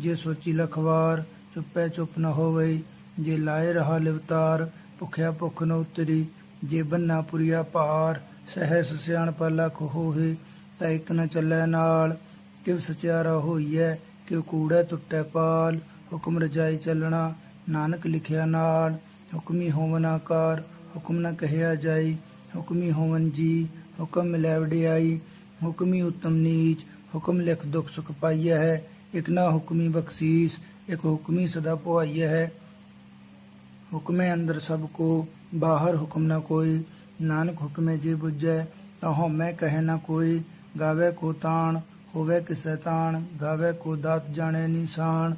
ਜੇ ਸੋਚੀ ਲਖਵਾਰ, ਚੁੱਪੈ ਚੁੱਪ ਨ ਹੋਵੇ ਜੇ ਲਾਏ ਰਹਾ ਲਿਵਤਾਰ ਭੁਖਿਆ ਭੁਖ ਨ ਉਤਰੀ, ਜੇ ਬੰਨਾ ਪੁਰੀਆ ਭਾਰ, ਸਹਿਸ ਸਿਆਣ ਪਰ ਲਖ ਹੋਏ ਤਾਂ ਇੱਕ ਨ ਚੱਲੈ ਨਾਲ, ਕਿਵ ਸਚਿਆਰਾ ਹੋਈਐ, ਕਿਵ ਕੂੜੈ ਟੁੱਟੈ ਪਾਲ, ਹੁਕਮ ਰਜਾਈ ਚੱਲਣਾ, ਨਾਨਕ ਲਿਖਿਆ ਨਾਲ, ਹੁਕਮੀ ਹੋਵਨ ਆਕਾਰ, ਹੁਕਮ ਨ ਕਹਿਆ ਜਾਈ, ਹੁਕਮੀ ਹੋਵਨ ਜੀ, ਹੁਕਮ ਮਿਲੈ ਵਡਿਆਈ, ਹੁਕਮੀ ਉਤਮ ਨੀਚ, ਹੁਕਮ ਲਿਖ ਦੁਖ ਸੁਖ ਪਾਈਐ ਹੈ ਇਕ ਨਾ ਹੁਕਮੀ ਬਖਸ਼ੀਸ, ਇਕ ਹੁਕਮੀ ਸਦਾ ਪੁਆਈਐ ਹੈ। ਹੁਕਮੇ ਅੰਦਰ ਸਭ ਕੋ, ਬਾਹਰ ਹੁਕਮ ਨਾ ਕੋਈ। ਨਾਨਕ ਹੁਕਮੇ ਜੇ ਬੁਝੈ ਤਾਂ ਹਉਮੈ ਕਹਿ ਨਾ ਕੋਈ। ਗਾਵੇ ਕੋ ਤਾਣ, ਹੋਵੇ ਕਿਸੈ ਤਾਣ। ਗਾਵੇ ਕੋ ਦਾਤ ਜਾਣੇ ਨਿਸ਼ਾਨ।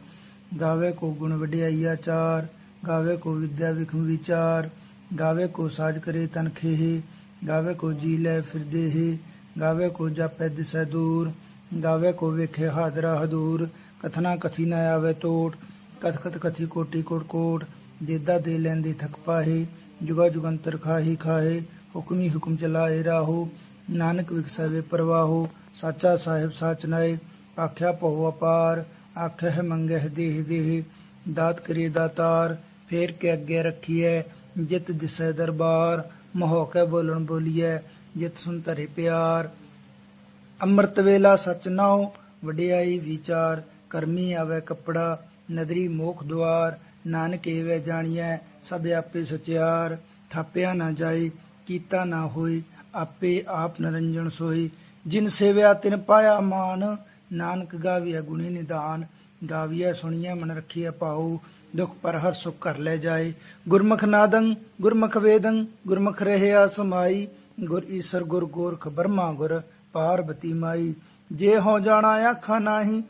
ਗਾਵੇ ਕੋ ਗੁਣ ਵਡਿਆਈ ਆਚਾਰ। ਗਾਵੇ ਕੋ ਵਿਦਿਆ ਵਿਖਮ ਵਿਚਾਰ। ਗਾਵੇ ਕੋ ਸਾਜ ਕਰੇ ਤਨਖੇ ਗਾਵੇ ਕੋ ਜੀ ਲੈ ਫਿਰਦੇ ਹੀ। ਗਾਵੇ ਕੋ ਜਾਪੈ ਦਿਸੈ ਦੂਰ। ਗਾਵੇ ਕੋ ਵੇਖੇ ਹਾਦਰਾ ਹਦੂਰ ਕਥਨਾ ਕਥੀ ਨ ਆਵੇ ਟੋਟ ਕਥ ਕਥ ਕਥੀ ਕੋਟੀ ਕੋਟ ਕੋਟ ਦੇਦਾ ਦੇ ਲੈਂਦੀ ਥਕ ਪਾਹੀ ਜੁਗਾ ਜੁਗੰਤਰ ਖਾਹੀ ਖਾਹੇ ਹੁਕਮੀ ਹੁਕਮ ਚਲਾਏ ਰਾਹੋ ਨਾਨਕ ਵਿਖਸਵੇ ਪ੍ਰਵਾਹੋ ਸਾਚਾ ਸਾਹਿਬ ਸਾਚ ਨਾਏ ਆਖਿਆ ਭਉ ਅਪਾਰ ਆਖਿਆ ਮੰਗਹਿ ਦੇਹ ਦੇਹ ਦਾਤ ਕਰੇ ਦਾਤਾਰ ਫੇਰ ਕੇ ਅੱਗੇ ਰੱਖੀਐ ਜਿਤ ਦਿਸੈ ਦਰਬਾਰ ਮੋਹ ਕੇ ਬੋਲਣ ਬੋਲੀਐ ਜਿਤ ਸੁਨ ਧਰੇ ਪਿਆਰ ਅੰਮ੍ਰਿਤ ਵੇਲਾ ਸਚ ਨਾਉ, ਵਡਿਆਈ ਵਿਚਾਰ, ਕਰਮੀ ਆਵੇ ਕਪੜਾ, ਨਦਰੀ ਮੋਖ ਦੁਆਰ, ਨਾਨਕ ਏਵੇਂ ਜਾਣੀਐ, ਸਭ ਆਪੇ ਸਚਿਆਰ। ਥਾਪਿਆ ਨਾ ਜਾਈ, ਕੀਤਾ ਨਾ ਹੋਈ, ਆਪੇ ਆਪ ਨਰੰਜਨ ਸੋਈ। ਜਿਨ ਸੇਵਿਆ ਤਿਨ ਪਾਇਆ ਮਾਨ, ਨਾਨਕ ਗਾਵੀਐ ਗੁਣੀ ਨਿਦਾਨ। ਗਾਵਿਆ ਸੁਣੀਐ, ਮਨ ਰੱਖੀਐ ਭਾਉ, ਦੁਖ ਪਰ ਹਰ ਸੁਖ ਕਰ ਲੈ ਜਾਏ ਗੁਰਮੁਖ ਨਾਦੰ, ਗੁਰਮੁਖ ਵੇਦੰ, ਗੁਰਮੁਖ ਰਹਿਆ ਸਮਾਈ। ਗੁਰ ਈਸਰ ਗੁਰ ਗੋਰਖ ਬਰਮਾ ਗੁਰ ਪਾਰਬਤੀ ਮਾਈ। ਜੇ ਹੋ ਜਾਣਾ ਆਖਾਂ ਨਾਹੀ,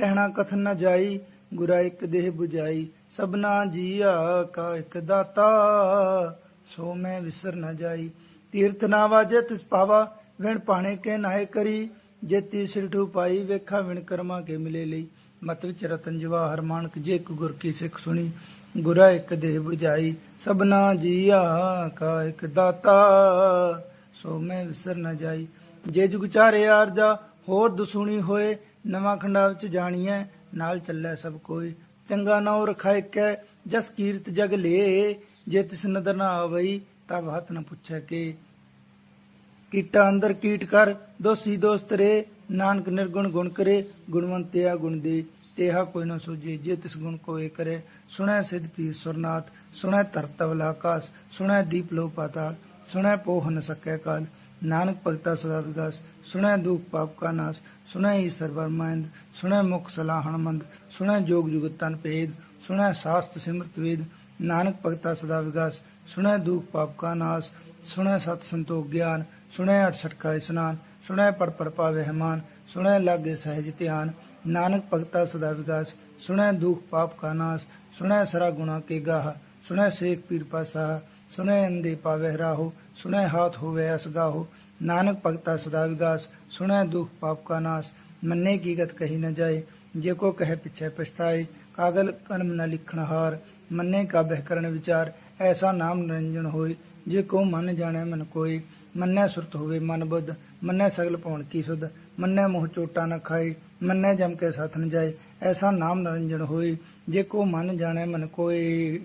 ਗਹਿਣਾ ਕਥਨ ਨ ਜਾਈ, ਗੁਰਾ ਇੱਕ ਦੇਹ 부ਜਾਈ ਸਭਨਾ ਜੀਆ ਕਾ ਇੱਕ ਦਾਤਾ, ਸੋ ਮੈਂ ਵਿਸਰ ਨ ਜਾਈ। ਤੀਰਥ ਨਾ ਵਾਜੇ ਤਿਸ ਪਾਵਾ ਵਿਣ ਪਾਣੇ ਕੇ ਨਾਏ ਕਰੀ। ਜੇ ਤੀਸਰੀ ਠੂ ਪਾਈ, ਵੇਖਾ ਵਿਣ ਕਰਮਾ ਕੇ ਮਿਲੇ ਲਈ। ਮਤ ਵਿੱਚ ਰਤਨ ਜਵਾਹਰ ਮਾਨਕ, ਜੇ ਕੋ ਗੁਰ ਕੀ ਸਿੱਖ ਸੁਣੀ, ਗੁਰਾ ਇੱਕ ਦੇਹ 부ਜਾਈ ਸਭਨਾ ਜੀਆ ਕਾ ਇੱਕ ਦਾਤਾ, ਸੋ ਮੈਂ ਵਿਸਰ ਨ ਜਾਈ। ਜੇ ਜੁਗ ਚਾਰੇ ਆਰਜਾ ਹੋਰ ਦੁਸੂਣੀ ਹੋਏ, ਨਵਾਂ ਖੰਡਾ ਵਿੱਚ ਜਾਣੀਐ, ਨਾਲ ਚੱਲੇ ਸਭ ਕੋਈ। ਚੰਗਾ ਨਾਉ ਰਖਾਇ ਕੈ ਜਸ ਕੀਰਤ ਜਗ ਲੇ। ਜੇ ਤਿਸ ਨਦਰ ਨਾ ਆਵਈ, ਤਬ ਹੱਥ ਨ ਪੁੱਛੈ ਕੇ। ਕੀਟਾ ਅੰਦਰ ਕੀਟ ਕਰ, ਦੋਸੀ ਦੋਸਤ ਰੇ। ਨਾਨਕ ਨਿਰਗੁਣ ਗੁਣ ਕਰੇ, ਗੁਣਵੰਤਿਆ ਗੁਣ ਦੇ। ਤੇਹਾ ਕੋਈ ਨਾ ਸੂਝੇ, ਜੇ ਤਿਸ ਗੁਣ ਕੋਏ ਕਰੇ। ਸੁਣੈ ਸਿਧ ਪੀਰ ਸੁਰਨਾਥ, ਸੁਣੈ ਧਰਤਵ ਆਕਾਸ ਸੁਣੈ ਦੀਪ ਲੋ ਪਾਤਾਲ ਸੁਣੈ ਪੋਹ ਨ ਸਕੈ ਕਾਲ। ਨਾਨਕ ਭਗਤਾ ਸਦਾ ਵਿਗਾਸ ਸੁਣੈ ਦੁਖ ਪਾਪ ਕਾ ਨਾਸ ਸੁਣੈ ਈਸ਼ਰ ਵਰਮੰਦ ਸੁਣੈ ਮੁਖ ਸਲਾਹਣ ਮੰਦ ਸੁਣੈ ਜੋਗ ਜੁਗਤ ਤਨ ਭੇਦ ਸੁਣੈ ਸਾਸਤ ਸਿਮਰਤ ਵੇਦ ਨਾਨਕ ਭਗਤਾ ਸਦਾ ਵਿਗਾਸ ਸੁਣੈ ਦੁਖ ਪਾਪ ਕਾ ਨਾਸ ਸੁਣੈ ਸਤ ਸੰਤੋਖ ਗਿਆਨ ਸੁਣੈ ਅਠ ਸਟਕਾ ਇਸਨਾਨ ਸੁਣੈ ਪੜ ਪੜ ਪਾਵੇ ਹਮਾਨ ਸੁਣੈ ਲਾਗੇ ਸਹਿਜ ਧਿਆਨ ਨਾਨਕ ਭਗਤਾ ਸਦਾ ਵਿਗਾਸ ਸੁਣੈ ਦੁਖ ਪਾਪ ਕਾ ਨਾਸ ਸੁਣੈ ਸਰਾ ਗੁਣਾ ਕੇ ਗਾਹ ਸੁਣੈ ਸੇਖ ਪੀਰ ਪਾਸਾ ਸੁਣੈ ਅੰਦੇ ਪਾਵੇ ਰਾਹੋ, ਸੁਣੈ ਹਾਥ ਹੋਵੇ ਅਸਗਾਹੋ ਨਾਨਕ ਭਗਤਾ ਸਦਾ ਵਿਗਾਸ, ਸੁਣੈ ਦੁਖ ਪਾਪ ਕਾ ਨਾਸ। ਮੰਨੇ ਕੀ ਗਤ ਕਹੀ ਨ ਜਾਏ, ਜੇ ਕੋ ਕਹੇ ਪਿਛੇ ਪਛਤਾਏ, ਕਾਗਲ ਕਨਮ ਨ ਲਿਖਣ ਹਾਰ। ਮੰਨੇ ਕਾ ਬਹਿ ਕਰਨ ਵਿਚਾਰ, ਐਸਾ ਨਾਮ ਨਿਰੰਜਨ ਹੋਏ, ਜੇ ਕੋ ਮਨ ਜਾਣੈ ਮਨ ਕੋਈ ਮੰਨੈ ਸੁਰਤ ਹੋਵੇ ਮਨ ਬੁੱਧ, ਮੰਨੈ ਸਗਲ ਭਉਣ ਕੀ ਸੁਧ। ਮੰਨੈ ਮੋਹ ਚੋਟਾ ਨ ਖਾਏ, ਮੰਨੈ ਜਮ ਕੇ ਸਾਥ ਜਾਏ, ਐਸਾ ਨਾਮ ਨਿਰੰਜਨ ਹੋਏ, ਜੇ ਕੋ ਮਨ ਜਾਣੈ ਮਨ ਕੋਈ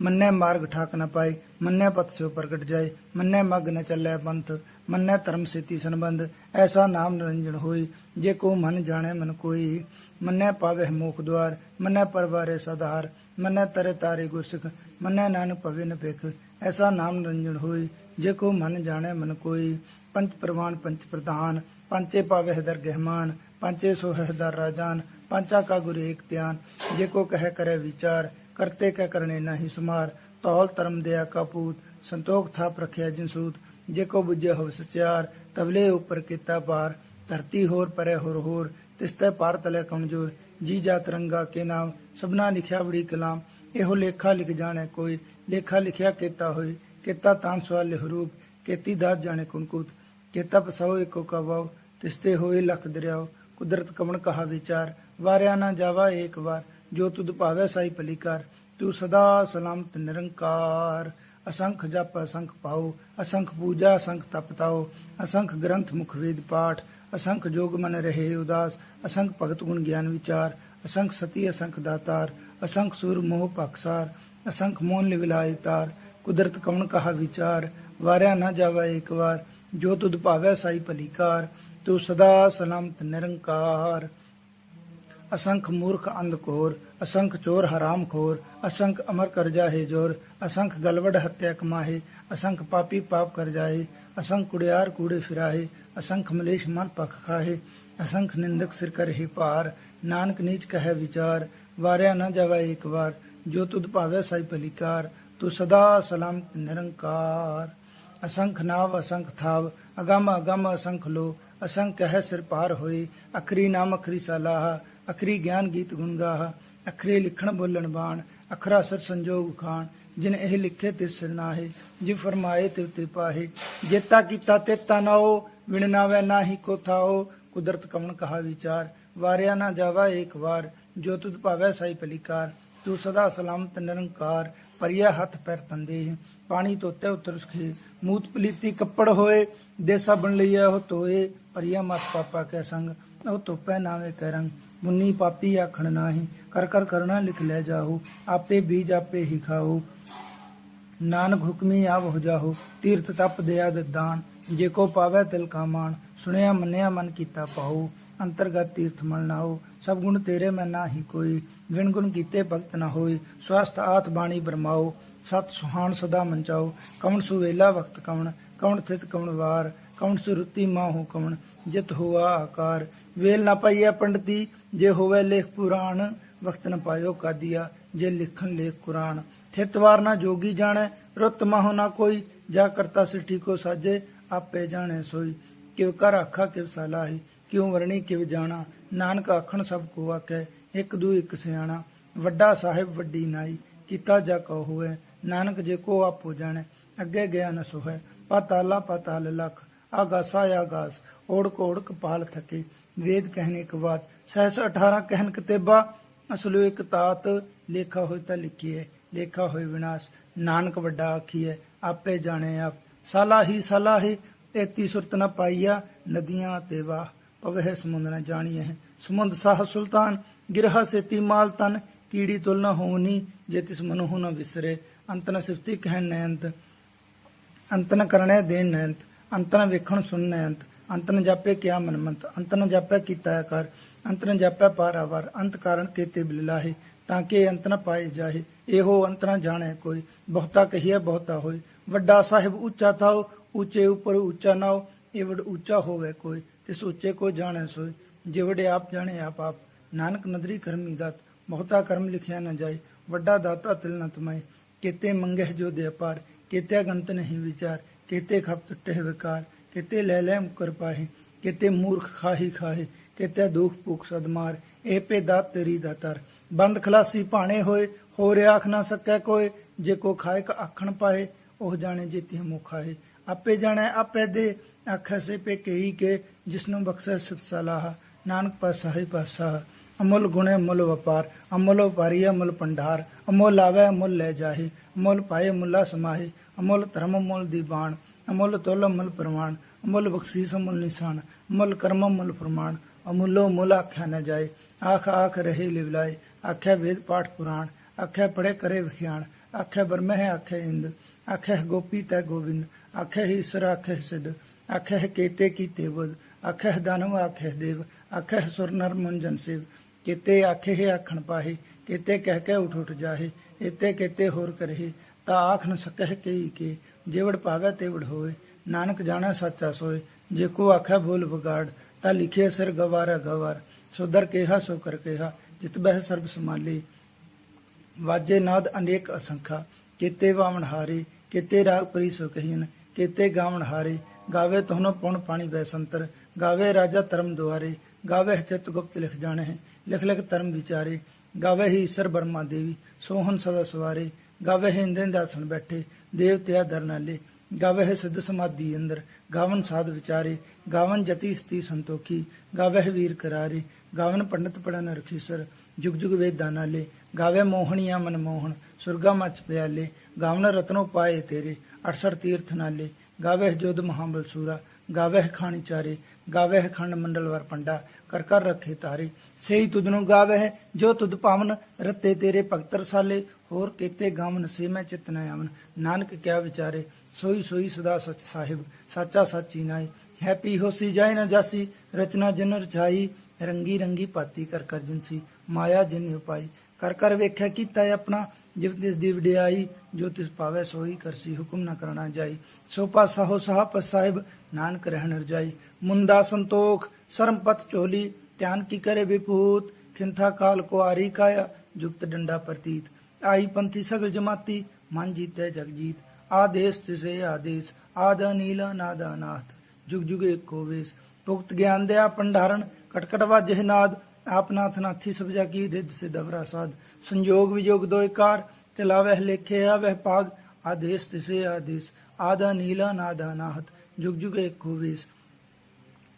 ਮੰਨੈ ਮਾਰਗ ਠਾਕ ਨ ਪਾਏ, ਮੰਨੈ ਪਤ ਸਿਓ ਪ੍ਰਗਟ ਜਾਏ, ਮੰਨੈ ਮਗ ਨ ਚੱਲੈ ਪੰਥ, ਮੰਨੈ ਧਰਮ ਸੇਤੀ ਸੰਬੰਧ, ਐਸਾ ਨਾਮ ਨਿਰੰਜਨ ਹੋਈ ਜੇ ਕੋ ਮਨ ਜਾਣੈ ਮਨ ਕੋਈ, ਮੰਨੈ ਪਾਵੇ ਮੋਖ ਦੁਆਰ, ਮੰਨੈ ਪਰਵਾਰੇ ਸਦਾਰ ਮੰਨੈ ਤਰੇ ਤਾਰੇ ਗੁਰਸਿਖ, ਮੰਨੈ ਨਾਨਕ ਪਵੇ ਨ ਭੇਖ, ਐਸਾ ਨਾਮ ਨਿਰੰਜਨ ਹੋਈ ਜੇ ਕੋ ਮਨ ਜਾਣੈ ਮਨ ਕੋਈ ਪੰਚ ਪ੍ਰਵਾਨ ਪੰਚ ਪ੍ਰਧਾਨ, ਪੰਚੇ ਪਾਵੇ ਦਰ ਗਹਿਮਾਨ, ਪੰਚੇ ਸੋ ਦਰ ਰਾਜਾਨ, ਪੰਚਾ ਕਾ ਗੁਰ ਏਕ ਧਿਆਨ, ਜੇ ਕੋ ਕਹਿ ਕਰੇ ਵਿਚਾਰ ਕਰਤੇ ਕੈ ਕਰਨੇ ਨਹੀਂ ਸੁਮਾਰ, ਤੌਲ ਧਰਮ ਦਿਆ ਕਪੂਤ ਸੰਤੋਖ ਥਾਪ ਰਖਿਆ ਜਿਨਸੂਤ ਜੇ ਕੋ ਬੁਝੇ ਹੋ ਸਚਿਆਰ, ਤਵਲੇ ਉਪਰ ਕੀਤਾ ਪਾਰ ਧਰਤੀ ਹੋਰ ਪਰੇ ਹੋਰ ਹੋਰ ਤਿਸਤੈ ਪਾਰ ਤਲੇ ਕਮਜ਼ੋਰ, ਜੀ ਜਾ ਤਰੰਗਾ ਕੇ ਨਾਮ, ਸਭਨਾ ਲਿਖਿਆ ਬੜੀ ਕਲਾਮ, ਇਹੋ ਲੇਖਾ ਲਿਖ ਜਾਣੈ ਕੋਈ, ਲੇਖਾ ਲਿਖਿਆ ਕੀਤਾ ਹੋਈ ਕੀਤਾ ਤਾਂ ਸਵਾਲ ਹਰੂਪ ਕੀਤੀ ਦਾਤ ਜਾਣੇ ਕੁਨਕੁਤ ਕੀਤਾ ਪਸਾਓ ਏਕੋ ਕਵਾਓ ਤਿਸਤੇ ਹੋਏ ਲਖ ਦਰਿਆਓ, ਕੁਦਰਤ ਕਵਣ ਕਹਾ ਵਿਚਾਰ, ਵਾਰਿਆ ਨਾ ਜਾਵਾ ਏਕ ਵਾਰ ਜੋ ਤੁਧ ਭਾਵੈ ਸਾਈ ਭਲੀਕਾਰ, ਤੂੰ ਸਦਾ ਸਲਾਮਤ ਨਿਰੰਕਾਰ। ਅਸੰਖ ਜਪ, ਅਸੰਖ ਪਾਉ ਅਸੰਖ ਪੂਜਾ, ਅਸੰਖ ਤਪਤਾਓ ਅਸੰਖ ਗ੍ਰੰਥ ਮੁਖ ਵੇਦ ਪਾਠ, ਅਸੰਖ ਜੋਗ ਮਨ ਰਹੇ ਉਦਾਸ। ਅਸੰਖ ਭਗਤ ਗੁਣ ਗਿਆਨ ਵਿਚਾਰ, ਅਸੰਖ ਸਤੀ, ਅਸੰਖ ਦਾਤਾਰ। ਅਸੰਖ ਸੁਰ ਮੋਹ ਪਖਸਾਰ ਅਸੰਖ ਮੋਨ ਲਿਵਲਾਇ ਤਾਰ। ਕੁਦਰਤ ਕਵਣ ਕਹਾ ਵਿਚਾਰ, ਵਾਰਿਆ ਨਾ ਜਾਵਾ ਏਕ ਵਾਰ। ਜੋ ਤੁਧ ਭਾਵੈ ਸਾਈ ਭਲੀਕਾਰ, ਤੂੰ ਸਦਾ ਸਲਾਮਤ ਨਿਰੰਕਾਰ। ਅਸੰਖ ਮੂਰਖ ਅੰਧਕੋਰ ਅਸੰਖ ਚੋਰ ਹਰਾਮ ਖੋਰ, ਅਸੰਖ ਅਮਰ ਕਰ ਜਾਹੇ ਜੋਰ, ਅਸੰਖ ਗਲਵੜ ਹੱਤਿਆ ਕਮਾਹੇ, ਅਸੰਖ ਪਾਪੀ ਪਾਪ ਕਰ ਜਾਏ ਅਸੰਖ ਕੁੜਿਆਰ ਕੂੜੇ ਫਿਰਾਹੇ, ਅਸੰਖ ਮਲੇਸ਼ ਮਨ ਪਖ ਖਾਹੇ, ਅਸੰਖ ਨਿੰਦਕ ਸਿਰ ਕਰਹਿ ਭਾਰ, ਨਾਨਕ ਨੀਚ ਕਹੈ ਵਿਚਾਰ, ਵਾਰਿਆ ਨਾ ਜਾਵਾ ਏਕ ਵਾਰ, ਜੋ ਤੁਧ ਭਾਵੈ ਸਾਈ ਭਲੀਕਾਰ, ਤੂੰ ਸਦਾ ਸਲਾਮਤ ਨਿਰੰਕਾਰ। ਅਸੰਖ ਨਾਵ ਅਸੰਖ ਥਾਵ, ਅਗਮ ਅਗਮ ਅਸੰਖ ਲੋ ਅਸੰਖ ਕਹਿ ਸਿਰ ਪਾਰ ਹੋਏ, ਅਖਰੀ ਨਾਮ ਅਖਰੀ ਸਲਾਹ, ਅਖਰੀ ਗਿਆਨ ਗੀਤ ਗੁਣ ਗਾਹ ਅਖਰੇ ਲਿਖਣ ਬੋਲਣ ਬਾਣ, ਅਖਰਾ ਸਰ ਸੰਜੋਗ ਖਾਨ ਜਿਨ ਇਹ ਲਿਖੇ ਤੇ ਸਰਨਾਹੇ ਜਿ ਫਰਮਾਏ ਤੇ ਉਤੇ ਪਾਹੇ। ਜੇਤਾ ਕੀਤਾ ਤੇਤਾ ਨਾਓ ਵਿਣ ਨਾਹੀ ਕੋ ਥਾਓ, ਕੁਦਰਤ ਕਮਣ ਕਹਾ ਵਿਚਾਰ, ਵਾਰਿਆ ਨਾ ਜਾਵਾ ਏਕ ਵਾਰ, ਜੋ ਤੁਧ ਭਾਵੈ ਸਾਈ ਭਲੀਕਾਰ। ਤੂੰ ਸਦਾ ਸਲਾਮਤ ਨਿਰੰਕਾਰ, ਪਰਿਆ ਹੱਥ ਪੈਰ ਤੰਦੇ, ਪਾਣੀ ਤੋਤੇ ਉਤਰ ਸੁਖੇ ਮੂਤ ਪਲੀਤੀ ਕੱਪੜ ਹੋਏ, ਦੇਸਾ ਬਣ ਲਈਆ ਉਹ ਤੋਏ। ਪਰਿਆ ਮਤ ਪਾਪਾ ਕੈ ਸੰਗ ਉਹ ਤੋਪੈ ਨਾਵੇਂ ਕੈ ਮੁੰਨੀ ਪਾਪੀ ਆਖਣ ਨਾਹੀ, ਕਰ ਕਰ ਕਰਣਾ ਲਿਖ ਲੈ ਜਾਹੂ, ਆਪੇ ਬੀਜ ਆਪੇ ਹੀ ਖਾਓ ਨਾਨਕ ਹੁਕਮੀ ਆਵ ਹੋ ਜਾਹੋ, ਤੀਰਥ ਤਪ ਦਿਆ ਦਾਨ। ਜੇ ਕੋ ਪਾਵੈ ਤਿਲ ਕਾ ਮਾਨ ਸੁਣਿਆ ਮੰਨਿਆ ਮਨ ਕੀਤਾ ਪਾਉ ਅੰਤਰਗਤ ਤੀਰਥ ਮਲ ਨਾਓ ਸਭ ਗੁਣ ਤੇਰੇ ਮੈਂ ਨਾਹੀ ਕੋਈ। ਵਿਣ ਗੁਣ ਕੀਤੇ ਭਗਤ ਨਾ ਹੋਈ, ਸਵਸਥ ਆਤ ਬਾਣੀ ਬਰਮਾਉ। ਸਤ ਸੁਹਾਣ ਸਦਾ ਮੰਚਾਓ ਕਵਣ ਸੁਵੇਲਾ ਵਕਤ ਕਵਣ ਕਵਣ ਥਿਤ ਕਵਣ ਵਾਰ। ਕਵਣ ਸੁਰਤੀ ਮਾਹੂ ਕਵਣ, ਜਿਤ ਹੁਆ ਆਕਾਰ। ਵੇਲ ਨਾ ਪਾਈਐ ਪੰਡਤੀ, ਜੇ ਹੋਵੇ ਲੇਖ ਪੁਰਾਣ ਵਕਤ ਨ ਪਾਇਓ ਕਾਦੀਆ, ਜੇ ਲਿਖਣ ਲੇਖ ਕੁਰਾਨ। ਥਿਤਵਾਰ ਨਾ ਜੋਗੀ ਜਾਣੈ, ਰੁੱਤ ਮਾਹੋ ਨਾ ਕੋਈ, ਜਾ ਕਰਤਾ ਸਿੱਠੀ ਕੋ ਸਾਜੇ, ਆਪੇ ਜਾਣੈ ਸੋਈ। ਕਿਵ ਕਰ ਆਖਾ, ਕਿਵ ਸਲਾਹੀ ਕਿਉ ਵਰਣੀ, ਕਿਵ ਜਾਣਾ। ਨਾਨਕ ਆਖਣ ਸਭ ਕੋ ਆਖੈ, ਇੱਕ ਦੂ ਇੱਕ ਸਿਆਣਾ। ਵੱਡਾ ਸਾਹਿਬ ਵੱਡੀ ਨਾਈ, ਕੀਤਾ ਜਾ ਕੋ ਹੋਏ ਨਾਨਕ ਜੇ ਕੋ ਆਪੋ ਜਾਣੈ, ਅੱਗੇ ਗਿਆ ਨ ਸੋਹੈ। ਪਾਤਾਲਾ, ਪਾਤਾਲ ਲਖ ਆਗਾਸਾ ਆਗਾਸ ਓੜ ਕੋੜ ਕਪਾਲ ਥਕੇ। ਵੇਦ ਕਹਿਨੇ ਇੱਕ ਬਾਤ, ਸਹਿਸ 18 ਕਹਿਨ ਕਤੇਬਾ, ਅਸਲੋ ਇੱਕ ਤਾਤ, ਲੇਖਾ ਹੋਇ ਤਾਂ ਲਿਖੀਏ ਲੇਖਾ ਹੋਇ ਵਿਨਾਸ਼। ਨਾਨਕ ਵੱਡਾ ਆਖੀਏ ਆਪੇ ਜਾਣੇ ਆਪ। ਸਾਲਾ ਹੀ ਸਾਲਾ ਹੀ ਤੇਤੀ ਸੁਰਤ ਨ ਪਾਈਆ, ਨਦੀਆਂ ਤੇ ਵਾਹ। ਪਵਹਿ ਸਮੁੰਦ ਨ ਜਾਣੀਏ ਸਮੁੰਦ ਸਾਹ ਸੁਲਤਾਨ, ਗਿਰਹਾ ਸੇਤੀ ਮਾਲ ਤਨ। ਕੀੜੀ ਤੁਲ ਨ ਹੋਣੀ, ਜੇ ਤਿਸ ਮਨੁ ਨ ਵਿਸਰੇ। ਅੰਤ ਨ ਸਿਫਤੀ ਕਹਿਣ ਨੈਂਤ, ਅੰਤ ਨ ਕਰਨੇ ਦੇਣ ਨੈਂਤ। ਅੰਤ ਵੇਖਣ ਸੁਣ ਅੰਤ। ਅੰਤਨ ਜਾਪੇ ਕਿਆ ਮਨਮੰਤ। ਅੰਤ ਜਾਪੇ ਕੀਤਾ ਕਰ। ਅੰਤ ਜਾਪੇ ਪਾਰਾਵਰ ਅੰਤ ਕਾਰਨ ਕੀਤੇ ਬਿਲਾਹੇ ਤਾਂ ਕਿ ਅੰਤ ਨ ਪਾਏ ਜਾਹੇ। ਇਹੋ ਅੰਤ ਨ ਜਾਣੈ ਕੋਈ। ਬਹੁਤਾ ਕਹੀਏ ਬਹੁਤਾ ਹੋਈ ਵੱਡਾ ਸਾਹਿਬ ਉੱਚਾ ਥਾਓ ਉੱਚੇ ਉਪਰ ਉੱਚਾ ਨਾਓ ਇਹ ਉੱਚਾ ਹੋਵੇ ਕੋਈ, ਤਿਸ ਉੱਚੇ ਕੋ ਜਾਣੈ ਸੋਈ ਜਿਵੜੇ ਆਪ ਜਾਣੇ, ਆਪ ਆਪ। ਨਾਨਕ ਨਦਰੀ ਕਰਮੀ ਦਾਤ। ਬਹੁਤਾ ਕਰਮ ਲਿਖਿਆ ਨਾ ਜਾਏ। ਵੱਡਾ ਦਾਤਾ ਤਿਲ ਨ ਤਮੈ ਕੀਤੇ ਮੰਗਹਿ ਜੋ ਦੇ ਅਪਾਰ। ਕੀਤੇ ਗੰਤ ਨਹੀਂ ਵਿਚਾਰ। ਕੀਤੇ ਖਪ ਟੁੱਟੇ ਵਿਕਾਰ, ਕੀਤੇ ਲੈ ਲੈ ਮੁਕਰ ਪਾਹੇ, ਕੀਤੇ ਖਾਹੀ ਖਾਹੇ, ਕੀਤੇ ਦੁਖ ਭੁਖ ਸਦਮਾਰ ਇਹ ਪੇ ਦਾਤ ਤੇਰੀ ਦਾਤਰ ਬੰਦ ਖਲਾਸੀ ਭਾਣੇ ਹੋਏ, ਹੋਰ ਆਖ ਨਾ ਸਕੈ ਕੋਏ, ਜੇ ਕੋ ਖਾਏ ਕ ਆਖਣ ਪਾਏ ਉਹ ਜਾਣੇ ਜੀਤੀ ਮੁਖ ਆਪੇ ਜਾਣੈ, ਆਪੇ ਦੇ, ਆਖੈ ਸੇ ਪੇ ਕਹੀ ਕੇ, ਜਿਸਨੂੰ ਬਖਸ਼ੈ ਸਿਫਤ ਸਲਾਹ। ਨਾਨਕ ਪਾਸਾ ਹੀ ਪਾਸਾ ਅਮੁੱਲ ਗੁਣੇ ਅਮੁੱਲ ਵਪਾਰ, ਅਮੁੱਲ ਵਪਾਰੀ ਅਮੁੱਲ ਭੰਡਾਰ, ਅਮੁੱਲ ਆਵੇ ਅਮੁੱਲ ਲੈ ਜਾਹੇ, ਅਮੁੱਲ ਪਾਏ ਮੁੱਲਾ ਸਮਾਹੀ, ਅਮੁੱਲ ਧਰਮ ਅਮੁੱਲ ਦੀ ਬਾਣ, ਅਮੁੱਲ ਤੋਲ ਅਮੁੱਲ ਪ੍ਰਮਾਣ, ਅਮੁੱਲ ਬਖਸ਼ੀਸ ਅਮੁੱਲ ਨਿਸ਼ਾਨ, ਅਮੁੱਲ ਕਰਮ ਅਮੁੱਲ ਪ੍ਰਮਾਣ, ਅਮੁੱਲੋ ਮੁੱਲ ਆਖਿਆ ਨ ਜਾਏ, ਆਖ ਆਖ ਰਹੇ ਲਿਵਲਾਏ, ਆਖਿਆ ਵੇਦ ਪਾਠ ਪੁਰਾਣ, ਆਖਿਆ ਪੜੇ ਕਰੇ ਵਿਖਿਆਣ, ਆਖਿਆ ਬਰਮਹਿ ਆਖਿਆ ਇੰਦ, ਆਖਿਆ ਗੋਪੀ ਤੈ ਗੋਬਿੰਦ, ਆਖਿਆ ਹੀ ਈਸ਼ਰ ਆਖਿਆ ਸਿਧ, ਆਖਿਆ ਕੀਤੇ ਕੀਤੇ ਬੁੱਧ, ਆਖਿਆ ਦਾਨਵ ਆਖਿਆ ਦੇਵ, ਆਖਿਆ ਸੁਰ ਨਰ ਮੁੰਜਨ ਸਿਵ ਕੀਤੇ ਆਖੇ ਆਖਣ ਪਾਹੇ, ਕਿਤੇ ਕਹਿ ਕੇ ਉਠ ਉਠ ਜਾਹੇ ਇਤੇ ਕੀਤੇ ਹੋਰ ਕਰਹਿ ਤਾ ਆਖ ਨ ਸਕਹਿ ਕਈ ਕੇ, ਜਿਵੜ ਪਾਵੇ ਤੇਵੜ ਹੋਏ, ਨਾਨਕ ਜਾਣੈ ਸੱਚਾ ਸੋਏ, ਜੇ ਕੋ ਆਖੈ ਭੂਲ ਵਿਗਾੜ, ਤਾ ਲਿਖੇ ਸਿਰ ਗਵਾਰਾ ਗਵਾਰ ਸੁਦਰ ਕੇਹਾ ਸੋ ਕਰ ਕੇਹਾ, ਜਿਤ ਬਹਿ ਸਰਬ ਸਮਾਲੀ ਵਾਜੇ ਨਾਦ ਅਨੇਕ ਅਸੰਖਾ, ਕੀਤੇ ਵਾਵਣ ਹਾਰੇ, ਕੀਤੇ ਰਾਗ ਪਰੀ ਸੋ ਕਹੀਨ, ਕੀਤੇ ਗਾਵਣ ਹਾਰੇ, ਗਾਵੇ ਤੋਹਨੋ ਪੁਣ ਪਾਣੀ ਬੈਸੰਤਰ ਗਾਵੇ ਰਾਜਾ ਧਰਮ ਦੁਆਰੇ ਗਾਵੇ ਚਿਤ ਗੁਪਤ ਲਿਖ ਜਾਣੇ ਲਿਖ ਲਿਖ ਧਰਮ ਵਿਚਾਰੇ, ਗਾਵੇ ਹੀ ਈਸ਼ਰ ਬਰਮਾ ਦੇਵੀ, ਸੋਹਣ ਸਦਾ ਸਵਾਰੇ, ਗਾਵੇ ਹੈ ਇੰਦਨ ਦਾਸਨ ਬੈਠੇ ਦੇਵਤਿਆ ਦਰਨਾਲੇ ਗਾਵੇ ਹੈ ਸਿੱਧ ਸਮਾਧੀ ਅੰਦਰ, ਗਾਵਨ ਸਾਧ ਵਿਚਾਰੇ, ਗਾਵਨ ਜਤੀ ਸਤੀ ਸੰਤੋਖੀ, ਗਾਵੇ ਹੈ ਵੀਰ ਕਰਾਰੇ, ਗਾਵਨ ਪੰਡਤ ਪੜਨ ਰਖੀਸਰ ਜੁਗ ਜੁਗ ਵੇਦਾਂ ਨਾਲੇ ਗਾਵੇ ਮੋਹਣੀਆਂ ਮਨ ਮੋਹਣ, ਸੁਰਗਾ ਮਚ ਪਿਆਲੇ ਗਾਵਨ ਰਤਨੋ ਪਾਏ ਤੇਰੇ 68 ਤੀਰਥ ਨਾਲੇ ਗਾਵੇ ਜੋਧ ਮਹਾਬਲ ਸੂਰਾ, ਗਾਵੇ ਖਾਣੀ ਚਾਰੇ, ਗਾਵੇ ਖੰਡ ਮੰਡਲਵਰ ਪੰਡਾ ਕਰ ਕਰ ਰੱਖੇ ਤਾਰੇ। ਸਹੀ ਤੁਧ ਨੂੰ ਗਾਵੇ ਜੋ ਤੁਧ ਪਾਵਨ, ਰਤੇ ਤੇਰੇ ਭਗਤ ਰਸਾਲੇ, ਹੋਰ ਕੀਤੇ ਗਾਵਨ ਸੇ ਮੈਂ ਚਿਤ ਨ ਆਵਨ। ਨਾਨਕ ਕਿਆ ਵਿਚਾਰੇ, ਸੋਈ ਸੋਈ ਸਦਾ ਸਚ ਸਾਹਿਬ, ਸਾਚਾ ਸਾਚੀ ਨਾਈ ਹੈਪੀ ਹੋਸੀ ਜਾਏ ਨਾ ਜਾਸੀ, ਰਚਨਾ ਜਨ ਰਚਾਈ, ਰੰਗੀ ਰੰਗੀ ਪਾਤੀ ਕਰ ਕਰ ਜਿਨਸੀ ਮਾਇਆ ਜਿਨ ਉਪਾਈ। ਕਰ ਕਰ ਵੇਖਿਆ ਕੀਤਾ ਆਪਣਾ, ਜਿਵ ਤਿਸ ਦੀ ਵਡਿਆਈ, ਜੋ ਤਿਸ ਪਾਵੇ ਸੋਈ ਕਰਸੀ ਹੁਕਮ ਨਾ ਕਰਨਾ ਜਾਈ। ਸੋ ਪਾਸਾ ਹੋ ਸਾਹਪ ਸਾਹਿਬ, ਨਾਨਕ ਰਹਿਣ ਰਜਾਈ। ਮੁੰਦਾ ਸੰਤੋਖ ਸਰਮਪਤ ਚੋਲੀ, ਧਿਆਨ ਕੀ ਕਰੇ ਵਿਪੂਤ ਖਿੰਥਾ ਕਾਲ ਕੋ ਆਰੀ ਕਾਇਆ, ਜੁਗਤ ਡੰਡਾ ਪ੍ਰਤੀਤ। ਆਈ ਪੰਥੀ ਸਗਲ ਜਮਾਤੀ, ਮਨ ਜੀਤੇ ਜਗ ਜੀਤ। ਆਦੇਸ ਤਿਸੇ ਆਦੇਸ, ਆਦ ਨੀਲ ਨਾਦ ਅਨਾਥ। ਜੁਗ ਜੁਗ ਏਕੋ ਵੇਸ। ਭੁਗਤ ਗਿਆਨ ਦਿਆ ਭੰਡਾਰਨ, ਕਟਕਟ ਵਾਜਹਿ ਨਾਦ। ਆਪ ਨਾਥ ਨਾਥੀ ਸਭ ਜਾ ਕੀ ਰਿੱਧ ਸੇ ਦਵਰਾ ਸਾਧ। ਸੰਜੋਗ ਵਿਜੋਗ ਦੋਇ ਕਾਰ ਚਲਾਵਹਿ ਲੇਖੇ ਆਵਹਿ ਪਾਗ। ਆਦੇਸ ਤਿਸੇ ਆਦੇਸ, ਆਦਾ ਨੀਲਾ ਨਾਦਾ ਨਾਹਤ ਜੁਗ ਜੁਗ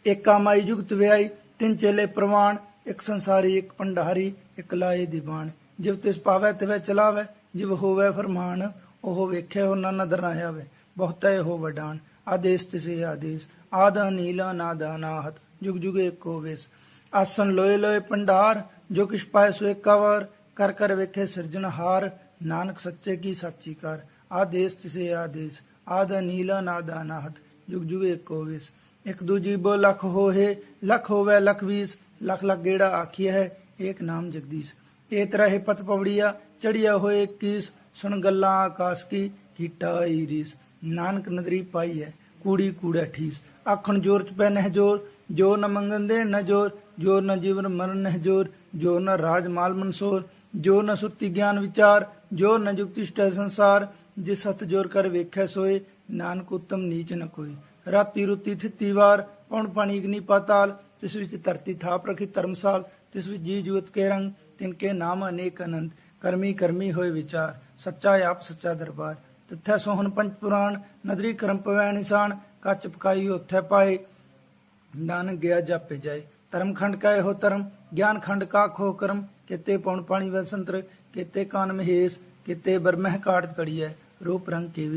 ਏਕੋ ਏਕਾ ਮਾਈ ਜੁਗਤ ਵਿਆਈ ਤਿੰਨ ਚੇਲੇ ਪ੍ਰਵਾਨ, ਇੱਕ ਸੰਸਾਰੀ, ਇੱਕ ਭੰਡਾਰੀ, ਇੱਕ ਲਾਏ ਦੀਵਾਨ ਜਿਵ ਤਿਸ ਪਾਵੈ, ਤਿਵੈ ਚਲਾਵੈ, ਜਿਵ ਹੋਵੈ ਫਰਮਾਨ, ਉਹ ਵੇਖੇ ਹੋ ਨਾ ਨਦਰ ਨਾ ਆਵੇ, ਬਹੁਤੈ ਹੋ ਵਡਾਨ ਆਦੇਸ ਤਿਸੇ ਆਦੇਸ, ਆਦਾ ਨੀਲਾ ਨਾਦਾ ਨਾਹਤ ਜੁਗ ਜੁਗ ਏਕੋ ਵੇਸ। ਆਸਨ ਲੋਏ ਲੋਏ ਭੰਡਾਰ, ਜੋ ਕਿਛ ਪਾਏ ਸੋ ਏਕਾ ਵਾਰ। ਕਰ ਕਰ ਵੇਖੇ ਸਿਰਜਣਹਾਰ ਨਾਨਕ ਸੱਚੇ ਕੀ ਸਾਚੀ ਕਰ। ਆਦੇਸ ਤਿਸੇ ਆਦੇਸ, ਆਦਾ ਨੀਲਾ ਨਾਦਾ ਨਾਹਤ ਜੁਗ ਜੁਗ ਏਕੋ ਵੇਸ। ਇੱਕ ਦੂਜੀ ਬੋ ਲਖ ਹੋਏ ਲਖ ਹੋਵੇ, ਲਖ ਵੀਸ, ਲਖ ਲਖ ਗੇੜਾ ਆਖੀ ਹੈ ਏਕ ਨਾਮ ਜਗਦੀਸ਼। ਏ ਤਰਹਿ ਪਤ ਪਵੜੀਆ ਚੜਿਆ ਹੋਏ ਕੀਸ, ਸੁਣ ਗੱਲਾਂ ਆਕਾਸ਼ ਕੀ ਕੀਟਾ ਈਰੀਸ ਨਾਨਕ ਨਦਰੀ ਪਾਈ ਹੈ ਕੂੜੀ ਕੂੜਾ ਠੀਸ। ਆਖਣ ਜੋਰ ਚ ਪੈ ਨਹਿ ਜੋਰ, ਜੋ ਨ ਮੰਗਨ ਦੇ ਨ ਜੋਰ, ਜੋ ਨ ਜੀਵਨ ਮਰਨ ਨਹਿ ਜੋਰ, ਜੋ ਨ ਰਾਜ ਮਾਲ ਮਨਸੋਰ, ਜੋ ਨ ਸੁਰਤੀ ਗਿਆਨ ਵਿਚਾਰ, ਜੋ ਨ ਜੁਗਤੀ ਸਟੈ ਸੰਸਾਰ, ਜਿਸ ਸਤ ਜੋਰ ਕਰ ਵੇਖੈ ਸੋਏ, ਨਾਨਕ ਉਤਮ ਨੀਚ ਨ ਕੋਈ ਰਾਤੀ ਰੁੱਤੀ ਥਿੱਤੀ ਵਾਰ ਪੌਣ ਪਾਣੀ ਅਗਨੀ ਪਾਤਾਲ ਤਿਸ ਵਿੱਚ ਧਰਤੀ ਥਾਪ ਰਖੀ ਧਰਮਸਾਲ ਤਿਸ ਵਿੱਚ ਜੀ ਜੁਗਤ ਕੇ ਰੰਗ ਤਿਨ ਕੇ ਨਾਮ ਅਨੇਕ ਅਨੰਤ ਕਰਮੀ ਕਰਮੀ ਹੋਏ ਵਿਚਾਰ ਸੱਚਾ ਆਪ ਸੱਚਾ ਦਰਬਾਰ ਤਿੱਥੈ ਸੋਹਣ ਪੰਚ ਪੁਰਾਣ ਨਦਰੀ ਕਰਮ ਪਵੈ ਨਿਸ਼ਾਨ ਕੱਚ ਪਕਾਈ ਉੱਥੈ ਪਾਏ ਨਾਨਕ ਗਿਆ ਜਾਪੇ ਜਾਏ ਧਰਮ ਖੰਡ ਕਾ ਇਹੋ ਧਰਮ ਗਿਆਨ ਖੰਡ ਕਾ ਖੋ ਕਰਮ ਕਿਤੇ ਪੌਣ ਪਾਣੀ ਵੈ ਸੰਤਰ ਕਿਤੇ ਕਾਨ ਮਹੇਸ਼ ਕਿਤੇ ਬਰਮਹਿ ਕਾਟ ਕੜੀਐ ਰੂਪ ਰੰਗ ਕੇ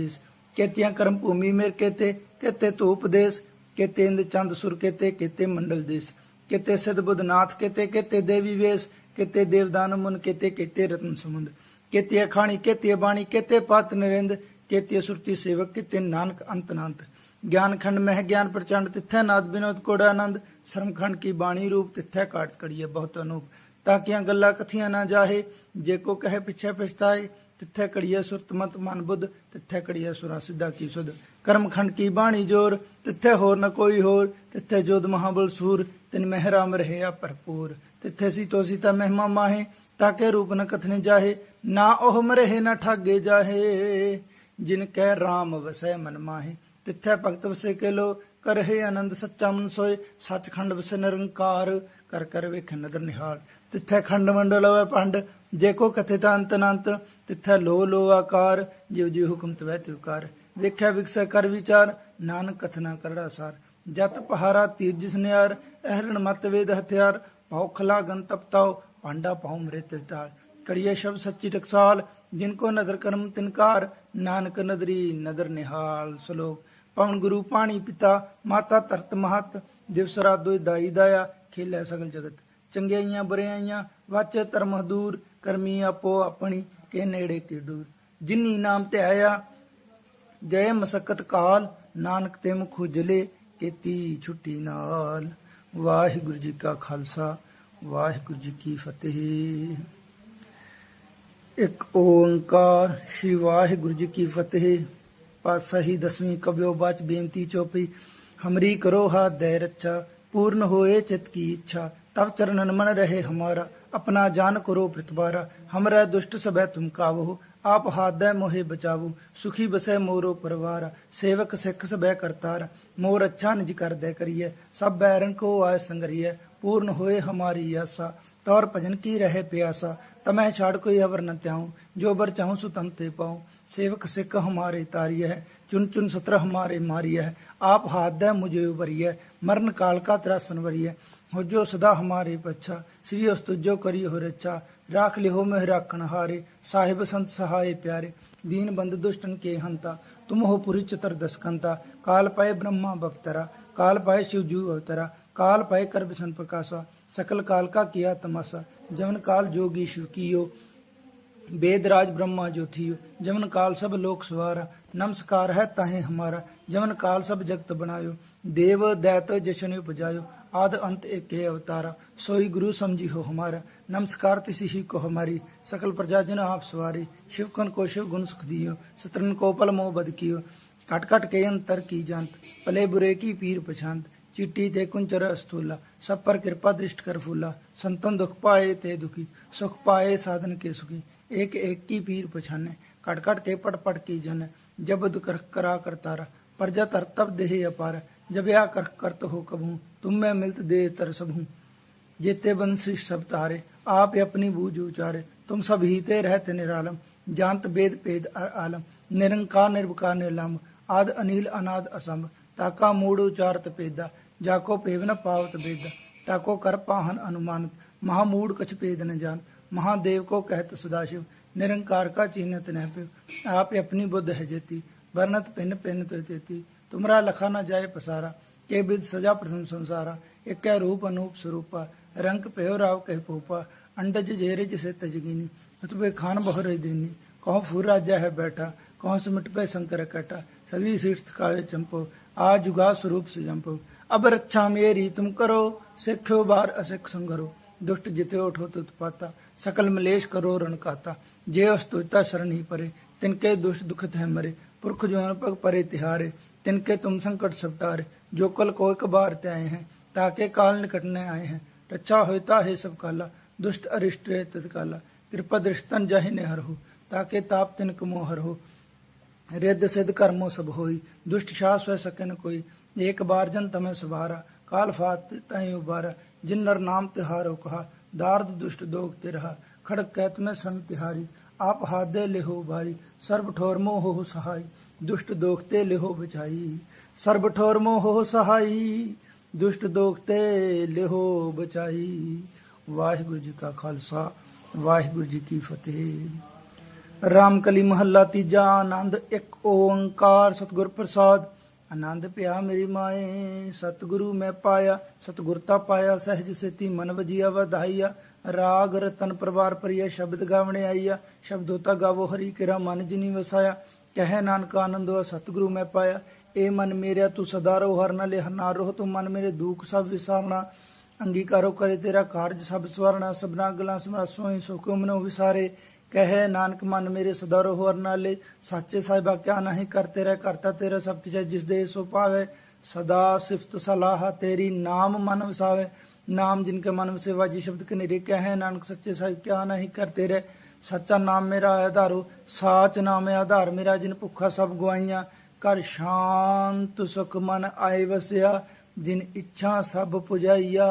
ਵੇਸ ਕਿਤਿਆਂ ਕਰਮ ਭੂਮੀ ਮੇਰ ਕੇਤੇ, ਕਿਤੇ ਧੂਪ ਦੇਸ, ਕਿਤੇ ਇੰਦ ਚੰਦ ਸੁਰ ਕੇਤੇ, ਕਿਤੇ ਮੰਡਲ ਦੇਸ। ਕਿਤੇ ਸਿਧ ਬੁੱਧਨਾਥ ਕਿਤੇ ਕਿਤੇ ਦੇਵੀ ਵੇਸ, ਕਿਤੇ ਦੇਵਦਾਨ ਮੁਨ ਕਿਤੇ ਕਿਤੇ ਰਤਨ ਸਮੁੰਦ। ਕਿਤੇ ਅਖਾਣੀ, ਕਿਤੇ ਬਾਣੀ ਕਿਤੇ ਪਤ ਨਰਿੰਦ, ਕਿਤੇ ਸੁਰਤੀ ਸੇਵਕ, ਕਿਤੇ ਨਾਨਕ ਅੰਤ ਅਨੰਤ ਗਿਆਨ ਖੰਡ ਮਹਿ ਗਿਆਨ ਪ੍ਰਚੰਡ, ਤਿੱਥੈ ਨਾਦ ਬਿਨੋਦ ਕੋੜਾ ਆਨੰਦ। ਸ਼ਰਮ ਖੰਡ ਕੀ ਬਾਣੀ ਰੂਪ, ਤਿੱਥੈ ਕਾਟ ਕੜੀਏ ਬਹੁਤ ਅਨੂਪ। ਤਾਂ ਕਿ ਗੱਲਾਂ ਕਥੀਆਂ ਨਾ ਜਾਹੇ, ਜੇ ਕੋ ਕਹੇ ਪਿਛੇ ਪਛਤਾਏ ਤਿੱਥੈ ਕੜੀਏ ਸੁਰਤ ਮਤ ਮਨ ਬੁੱਧ, ਤਿੱਥੈ ਕੜੀਏ ਸੁਰਾ ਸਿੱਧਾ ਕੀ ਸੁਧ। ਕਰਮ ਖੰਡ ਕੀ ਬਾਣੀ ਜੋਰ, ਤਿੱਥੈ ਹੋਰ ਨ ਕੋਈ ਹੋਰ, ਤਿੱਥੈ ਜੋਧ ਮਹਾਬਲ ਸੂਰ, ਤਿਨ ਮਹਿਰਾਮ ਰਹਿਆ ਭਰਪੂਰ। ਤਿੱਥੈ ਸੀ ਤੋਸੀ ਤਾ ਮਹਿਮਾ ਮਾਹੇ ਤਾਕੇ ਰੂਪ ਨ ਕਥਨੇ ਜਾਹੇ, ਨਾ ਉਹ ਮਰਹਿ ਨ ਠਾਗੇ ਜਾਹੇ। ਜਿਨ ਕੈ RAM ਵਸੈ ਮਨ ਮਾਹੇ, ਤਿੱਥੈ ਭਗਤ ਵਸੇ ਕੇ ਲੋ ਕਰਹਿ ਆਨੰਦ ਸੱਚਾ ਮਨ ਸੋਏ, ਸੱਚਖੰਡ ਵਸੇ ਨਿਰੰਕਾਰ, ਕਰ ਕਰ ਵੇਖ ਨਦਰ ਨਿਹਾਲ। ਤਿੱਥੈ ਖੰਡ ਮੰਡਲ ਹੋਵੇ ਪੰਡ ਜੇ ਕੋ ਕਥਿਤ ਅੰਤ ਅਨੰਤ ਤਿੱਥੈ ਲੋ ਲੋ ਆਕਾਰ ਜਿਵ ਜਿਵ ਹੁਕਮ ਤਵੈ ਤਿਵਕਾਰ ਵੇਖਿਆ ਵਿਕਸੈ ਕਰ ਵਿਚਾਰ, ਨਾਨਕ ਕਥਨਾ ਕਰੜਾ ਸਾਰ ਜਤ ਪਹਾਰਾ ਤੀਰ ਜਿਸ ਨਿਆਰ ਅਹਰਣ ਮਤ ਵੇਦ ਹਥਿਆਰ, ਭਉ ਖਲਾ ਗਨ ਤਪਤਾਉ ਪਾਂਡਾ ਪਾਉ ਮ੍ਰਿਤ ਢਾਲ। ਕੜੀਏ ਸ਼ਬਦ ਸੱਚੀ ਟਕਸਾਲ, ਜਿਨ ਕੋ ਨਦਰ ਕਰਮ ਤਿਨਕਾਰ ਨਾਨਕ ਨਦਰੀ ਨਦਰ ਨਿਹਾਲ ਸ਼ਲੋਕ। ਪਵਨ ਗੁਰੂ ਪਾਣੀ ਪਿਤਾ, ਮਾਤਾ ਧਰਤ ਮਹਤ, ਦਿਵਸ ਰਾਤ ਦੋਇ ਦਾਈ ਦਾਇਆ, ਖੇਲੇ ਸਗਲ ਜਗਤ। ਚੰਗਿਆਈਆਂ, ਬੁਰਿਆਈਆਂ, ਵਾਚੇ ਧਰਮ ਦੂਰ ਕਰਮੀ ਆਪੋ ਆਪਣੀ ਕੇ ਨੇੜੇ ਕੇ ਦੂਰ। ਜਿਨੀ ਨਾਮ ਤੇ ਆਇਆ ਗਏ ਮਸਕਤ ਕਾਲ, ਨਾਨਕ ਤੇ ਮੁਖ ਉਜਲੇ, ਕੀਤੀ ਛੁੱਟੀ ਨਾਲ। ਵਾਹਿਗੁਰੂ ਜੀ ਕਾ ਖਾਲਸਾ, ਵਾਹਿਗੁਰੂ ਜੀ ਕੀ ਫਤਿਹ। ਇੱਕ ਓੰਕਾਰ, ਸ੍ਰੀ ਵਾਹਿਗੁਰੂ ਜੀ ਕੀ ਫਤਿਹ। ਪਾਤਸ਼ਾਹੀ ਦਸਵੀਂ ਕਬਿਓ ਬਾਚ ਬੇਨਤੀ ਚੋਪੀ ਹਮਰੀ ਕਰੋ ਹਾ ਦੈ ਅੱਛਾ ਪੂਰਨ ਹੋਏ ਚਿਤ ਕੀ ਇੱਛਾ। तब चरणन मन रहे हमारा, अपना जान करो प्रतिबारा हमरा दुष्ट सबै तुम कावो आप दे मोहे बचावो। सुखी बसै मोरो परवार, सेवक सिख सबै करतार मोर अच्छा निज कर दे करिए, सब बैरन को आय संगरिए। पूर्ण होए हमारी आशा, तौर भजन की रहे प्यासा। तमह छाड़ कोई अवर न त्याऊं, जो बर चाहूँ सो तम ते पाऊँ। सेवक सिख हमारे तारिय है, चुन चुन सत्र हमारे मारिय है। आप हाथ दे मुझे उबरिय मरण काल का तेरा सनवरिय हो जो सदा हमारे पच्छा श्री अस्तुजो करी हो रच्छा राख लिहो में राखण हारे साहिब संत सहाय प्यारे दीन बंद दुष्टन के हंता तुम हो पुरी चतुर्दश कंता काल पाए ब्रह्मा बख्तरा काल पाए शिव जू अवतरा काल पाए कर विष्ण प्रकाशा सकल काल का किया तमाशा जवन काल जोगी शिव कियो वेद राज ब्रह्मा जो थियो जमन काल सब लोक सवारा नमस्कार है ताहे हमारा जमन काल सब जगत बनायो देव दैत जशन उपजायो आद अंत एक के अवतारा सोई गुरु समझी हो हमारा नमस्कार तिसी ही को हमारी सकल प्रजा जन आप सवारी शिव कन को शिव गुण सुख दियो सत्रन को पल मोह बद कियो कट कट के अंतर की जानत पले बुरे की पीर पछांत चिट्टी ते कुंचर स्थूला सब पर कृपा दृष्ट कर फूला संतन दुख पाए ते दुखी सुख पाए साधन के सुखी एक एक की पीर पछाने कट कट के पट पट की जन जब दुख कर करा कर तारा प्रजा तर तब देह अपार जब या कर करत हो कबहू तुम मैं मिलत दे तर सबहू। जेते बंसी सब तारे, आप अपनी बूझ उचारे। तुम सब हीते रहते निरालम, जानत वेद पेद आलम। निरंकार निर्विकार निर्लंब, आद अनिल अनाद असंभ ताका मूड उचारत पेदा, जाको पेवन पावत वेदा ताको कर पाहन अनुमानत महामूड कछ पेद न जान महादेव को कहत सदाशिव, निरंकार का चिन्हत न पिव आप अपनी बुद्ध है जेती, वर्णत पिन पिन तो तेती। तुमरा लखा न जाए पसारा ਕੇ ਬਿਦ ਸਜਾ ਪ੍ਰਥਮ ਸੰਸਾਰਾ, ਇੱਕੈ ਰੂਪ ਅਨੂਪ ਸਰੂਪਾ, ਰੰਗ ਭਇਓ ਰਾਵ ਕਹਿ ਪੋਪਾ ਅੰਡਜ ਜੇਰੇ ਜਿਸੇ ਤਜਗੀਨੀ ਉਤਬੇ ਖਾਨ ਬਹੁ ਰਜ ਦੇਨੀ, ਕਹੋ ਫੂਰ ਰਾਜਾ ਹੈ ਬੈਠਾ, ਕਹੋ ਸਿਮਟ ਪੈ ਸੰਕਰ ਕਟਾ, ਸਗਲੀ ਸਿਰਥ ਕਾਵੇ ਚੰਪੋ, ਆ ਜੁਗਾ ਸਰੂਪ ਸੁਜੰਪੋ ਅਬ ਰੱਛਾ ਮੇਰੀ ਤੁਮ ਕਰੋ ਸਿੱਖੋ ਬਾਰ ਅਸਿੱਖ ਸੰਗਰੋ, ਦੁਸ਼ਟ ਜਿਤਿਓ ਉਠੋ ਤੁਤ ਪਾਤਾ, ਸਕਲ ਮਲੇਸ਼ ਕਰੋ ਰਣ ਕਾਤਾ, ਜੇ ਉਸ ਤੁਜਤਾ ਸ਼ਰਨ ਹੀ ਪਰੇ ਤਿਨਕੇ ਦੁਸ਼ਟ ਦੁਖਤ ਹੈ ਮਰੇ, ਪੁਰਖ ਜਵਾਨ ਪਗ ਪਰੇ ਤਿਹਾਰੇ तिनके तुम संकट सपटारे जो कल को एक बार ते आए हैं, ताके काल निकटने आए हैं। रक्षा होता है सब काला, दुष्ट अरिष्ट तत्काला। कृपा दृष्टन जाहि ने हर हो, ताके ताप तिनक मोहर हो। रिद्ध सिद्ध कर्मो सब होई, दुष्ट शाह स्व सके न कोई। एक बार जन तमें सवारा, काल फात तय उबारा। जिन नर नाम तिहारो कहा, दार्द दुष्ट दोग तिरहा। खड़क कैत में सन तिहारी, आप हाथ दे लेहो भारी सर्व ठोर मोह हो सहाय ਦੁਸ਼ਟ ਦੋਖਤੇ ਲਿਹੋ ਬਚਾਈ, ਸਰਬ ਠੋਰ ਮੋਹ ਸਹਾਈ, ਦੁਸ਼ਟ ਦੋਖਤੇ ਲਿਹੋ ਬਚਾਈ। ਵਾਹਿਗੁਰੂ ਜੀ ਕਾ ਖਾਲਸਾ, ਵਾਹਿਗੁਰੂ ਜੀ ਕੀ ਫਤਿਹ। ਰਾਮਕਲੀ ਮਹੱਲਾ ਤੀਜਾ, ਆਨੰਦ ਇੱਕ ਓੰਕਾਰ, ਸਤਗੁਰ ਪ੍ਰਸਾਦ। ਆਨੰਦ ਪਿਆ ਮੇਰੀ ਮਾਏ, ਸਤਗੁਰੂ ਮੈਂ ਪਾਇਆ ਸਤਗੁਰਤਾ ਪਾਇਆ, ਸਹਿਜ ਸੇਤੀ ਮਨ ਵਜੀਆ, ਵਧਾਈਆ। ਰਾਗ ਰਤਨ ਪਰਵਾਰ ਪਰਿਆ ਸ਼ਬਦ ਗਾਵਣੇ ਆਈਆ ਸ਼ਬਦੋਤਾ ਗਾਵੋ, ਹਰੀ ਕਿਰਾ ਮਨ ਜਿਨੀ ਵਸਾਇਆ। ਕਹਿ ਨਾਨਕ ਆਨੰਦ ਹੋਆ ਸਤਿਗੁਰੂ ਮੈਂ ਪਾਇਆ। ਏ ਮਨ ਮੇਰਿਆ ਤੂੰ ਸਦਾ ਰੋ ਹਰ ਨਾਲੇ ਲੈ ਰਹੋ ਤੂੰ ਮਨ ਮੇਰੇ ਦੁੱਖ ਸਭ ਵਿਸਾਰਣਾ ਅੰਗੀਕਾਰੋ ਕਰੇ ਤੇਰਾ ਕਾਰਜ ਸਭ ਸਵਰਣਾ ਸਭਨਾ ਗਲਾਂ ਸਮਰਾ ਸਮਰਸੋਈ ਸੁਖੋ ਮਨੋ ਵਿਸਾਰੇ। ਕਹੇ ਨਾਨਕ ਮਨ ਮੇਰੇ ਸਦਾ ਰਹੋ ਹਰ ਨਾਲੇ ਸਾਚੇ ਸਾਹਿਬਾ ਕਿਆ ਨਹੀਂ ਕਰਤੇ ਰਹਿ ਕਰਤਾ ਤੇਰਾ ਸਭ ਕੁਛ ਹੈ, ਜਿਸ ਦੇ ਸੋ ਪਾਵੇ ਸਦਾ ਸਿਫਤ ਸਲਾਹ ਤੇਰੀ ਨਾਮ ਮਨ ਵਸਾਵੇ। ਨਾਮ ਜਿਨ ਕੇ ਮਨ ਵਸੇਵਾ ਜੀ ਸ਼ਬਦ ਕੇ ਨਿਰੇ ਕਹੇ ਨਾਨਕ ਸੱਚੇ ਸਾਹਿਬ ਕਿਆ ਨਹੀਂ ਕਰਤੇ ਰਹਿ ਸੱਚਾ ਨਾਮ ਮੇਰਾ ਆਧਾਰੋ, ਸਾਚ ਨਾਮ ਆਧਾਰ ਮੇਰਾ, ਜਿਨ ਭੁੱਖਾ ਸਭ ਗਵਾਈਆਂ ਕਰ ਸ਼ਾਂਤ ਸੁਖ ਮਨ ਆਏ ਵਸਿਆ, ਜਿਨ ਇੱਛਾ ਸਭ ਪੁਜਾਈਆ।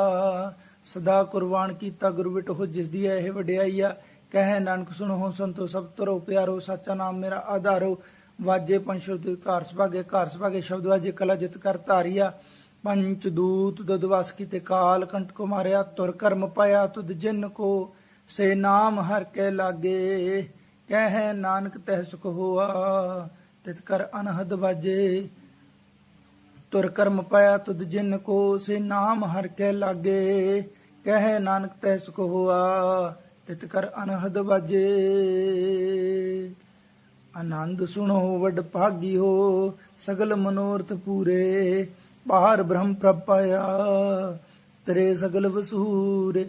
ਸਦਾ ਕੁਰਬਾਨ ਕੀਤਾ ਗੁਰੂ ਵਿਟੋ ਜਿਸ ਦੀ ਹੈ ਇਹ ਵਡਿਆਈਆ। ਕਹੇ ਨਾਨਕ ਸੁਣੋ ਹੋ ਸੰਤੋ ਸਭ ਤਰੋ ਪਿਆਰੋ, ਸੱਚਾ ਨਾਮ ਮੇਰਾ ਆਧਾਰੋ। ਵਾਜੇ ਪੰਸ਼ੁਦ ਘਰ ਸੁਭਾਗੇ ਘਰ ਸੁਭਾਗੇ ਸ਼ਬਦ ਵਾਜੇ, ਕਲਾ ਜਿਤ ਕਰ ਧਾਰੀਆ। ਪੰਚ ਦੂਤ ਦਦਵਾਸ ਕੀਤੇ, ਕਾਲ ਕੰਟ ਕੋ ਮਾਰਿਆ ਤੁਰ ਕਰਮ ਪਾਇਆ ਤੁਧ ਜਿਨ ਕੋ। ਸੇ ਨਾਮ ਹਰ ਕੇ ਲਾਗੇ, ਕਹਿ ਨਾਨਕ ਤਹਿ ਸੁਖ ਹੋਆ। ਤਿਤ ਕਰ ਅਨਹਦ ਵਾਜੇ, ਤੁਰ ਕਰਮ ਪਾਇਆ ਤੁਧ ਜਿਨ ਕੋ। ਸੇ ਨਾਮ ਹਰ ਕੇ ਲਾਗੇ, ਕਹਿ ਨਾਨਕ ਤਹਿ ਸੁਖ ਹੋਆ। ਤਿਤ ਕਰ ਅਨਹਦ ਵਾਜੇ। ਆਨੰਦ ਸੁਣੋ ਵਡ ਭਾਗੀ ਹੋ ਸਗਲ ਮਨੋਰਥ ਪੂਰੇ। ਬਾਹਰ ਬ੍ਰਹਮ ਪ੍ਰਭ ਪਾਇਆ, ਤੇਰੇ ਸਗਲ ਵਸੂਰੇ।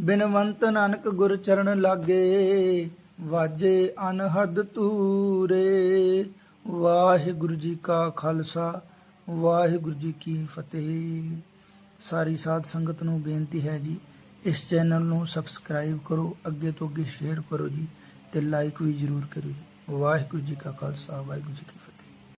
ਬਿਨਵੰਤ ਨਾਨਕ ਗੁਰ ਚਰਨ ਲਾਗੇ, ਵਾਜੇ ਅਨਹਦ ਤੂਰੇ ਵਾਹਿਗੁਰੂ ਜੀ ਕਾ ਖਾਲਸਾ, ਵਾਹਿਗੁਰੂ ਜੀ ਕੀ ਫਤਿਹ। ਸਾਰੀ ਸਾਧ ਸੰਗਤ ਨੂੰ ਬੇਨਤੀ ਹੈ ਜੀ, ਇਸ ਚੈਨਲ ਨੂੰ ਸਬਸਕ੍ਰਾਈਬ ਕਰੋ, ਅੱਗੇ ਤੋਂ ਅੱਗੇ ਸ਼ੇਅਰ ਕਰੋ ਜੀ, ਤੇ ਲਾਈਕ ਵੀ ਜਰੂਰ ਕਰੋ ਜੀ। ਵਾਹਿਗੁਰੂ ਜੀ ਕਾ ਖਾਲਸਾ, ਵਾਹਿਗੁਰੂ ਜੀ ਕੀ